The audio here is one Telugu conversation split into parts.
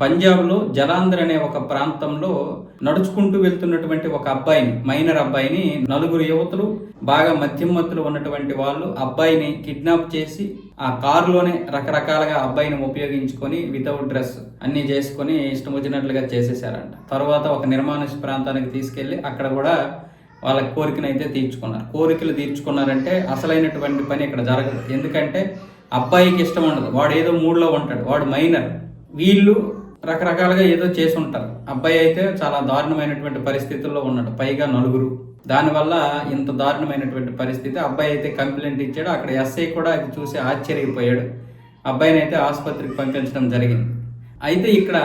పంజాబ్లో జలాంధ్ర అనే ఒక ప్రాంతంలో నడుచుకుంటూ వెళ్తున్నటువంటి ఒక అబ్బాయిని మైనర్ అబ్బాయిని నలుగురు యువతులు బాగా మద్యం మత్తులు ఉన్నటువంటి వాళ్ళు అబ్బాయిని కిడ్నాప్ చేసి ఆ కారులోనే రకరకాలుగా అబ్బాయిని ఉపయోగించుకొని వితౌట్ డ్రెస్ అన్ని చేసుకొని ఇష్టం వచ్చినట్లుగా చేసేసారంట తర్వాత ఒక నిర్మానుష ప్రాంతానికి తీసుకెళ్ళి అక్కడ కూడా వాళ్ళ కోరికను అయితే తీర్చుకున్నారు. కోరికలు తీర్చుకున్నారంటే అసలైనటువంటి పని ఇక్కడ జరగదు. ఎందుకంటే అబ్బాయికి ఇష్టం ఉండదు. వాడు ఏదో మూడ్లో ఉంటాడు. వాడు మైనర్. వీళ్ళు రకరకాలుగా ఏదో చేసి ఉంటారు అబ్బాయి అయితే చాలా దారుణమైనటువంటి పరిస్థితుల్లో ఉన్నాడు. పైగా నలుగురు. దానివల్ల ఇంత దారుణమైనటువంటి పరిస్థితి. అబ్బాయి అయితే కంప్లైంట్ ఇచ్చాడు. అక్కడ ఎస్ఐ కూడా అది చూసి ఆశ్చర్యపోయాడు. అబ్బాయిని అయితే ఆసుపత్రికి పంపించడం జరిగింది. అయితే ఇక్కడ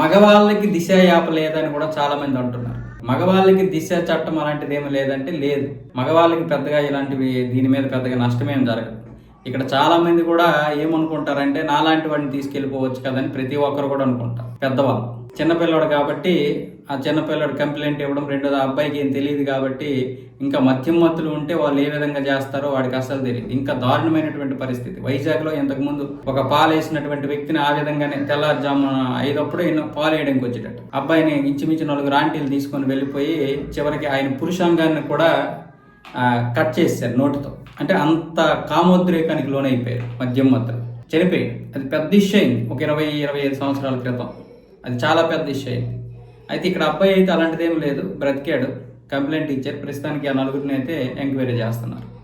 మగవాళ్ళకి దిశ యాప లేదని కూడా చాలామంది అంటున్నారు. మగవాళ్ళకి దిశ చట్టం అలాంటిది ఏమి లేదంటే లేదు. మగవాళ్ళకి పెద్దగా ఇలాంటివి దీని మీద పెద్దగా నష్టమేం జరగదు. ఇక్కడ చాలా మంది కూడా ఏమనుకుంటారంటే నాలాంటి వాడిని తీసుకెళ్ళిపోవచ్చు కదని ప్రతి ఒక్కరు కూడా అనుకుంటారు. పెద్దవాళ్ళు. చిన్నపిల్లడు కాబట్టి ఆ చిన్నపిల్లడు కంప్లైంట్ ఇవ్వడం రెండోది ఆ అబ్బాయికి ఏం తెలియదు కాబట్టి ఇంకా మద్యం మత్తులు ఉంటే వాళ్ళు ఏ విధంగా చేస్తారో వాడికి అసలు తెలియదు. ఇంకా దారుణమైనటువంటి పరిస్థితి. వైజాగ్లో ఇంతకుముందు ఒక పాలు వేసినటువంటి వ్యక్తిని ఆ విధంగానే తెల్లారుజామున ఐదప్పుడు ఎన్నో పాలు వేయడానికి వచ్చేటట్టు. అబ్బాయిని ఇంచుమించు నలుగురు ఆంటీలు తీసుకొని వెళ్ళిపోయి చివరికి ఆయన పురుషాంగాన్ని కూడా కట్ చేశారు నోటితో. అంటే అంత కామోద్రేకానికి లోనైపోయారు మద్యం మాత్రం. చనిపోయాడు అది పెద్ద ఇష్యూ అయింది. ఒక ఇరవై ఇరవై ఐదు సంవత్సరాల క్రితం. అది చాలా పెద్ద ఇష్యూ అయింది. అయితే ఇక్కడ అబ్బాయి అయితే అలాంటిదేం లేదు. బ్రతికాడు. కంప్లైంట్ ఇచ్చారు. ప్రస్తుతానికి ఆ నలుగురిని అయితే ఎంక్వైరీ చేస్తున్నారు.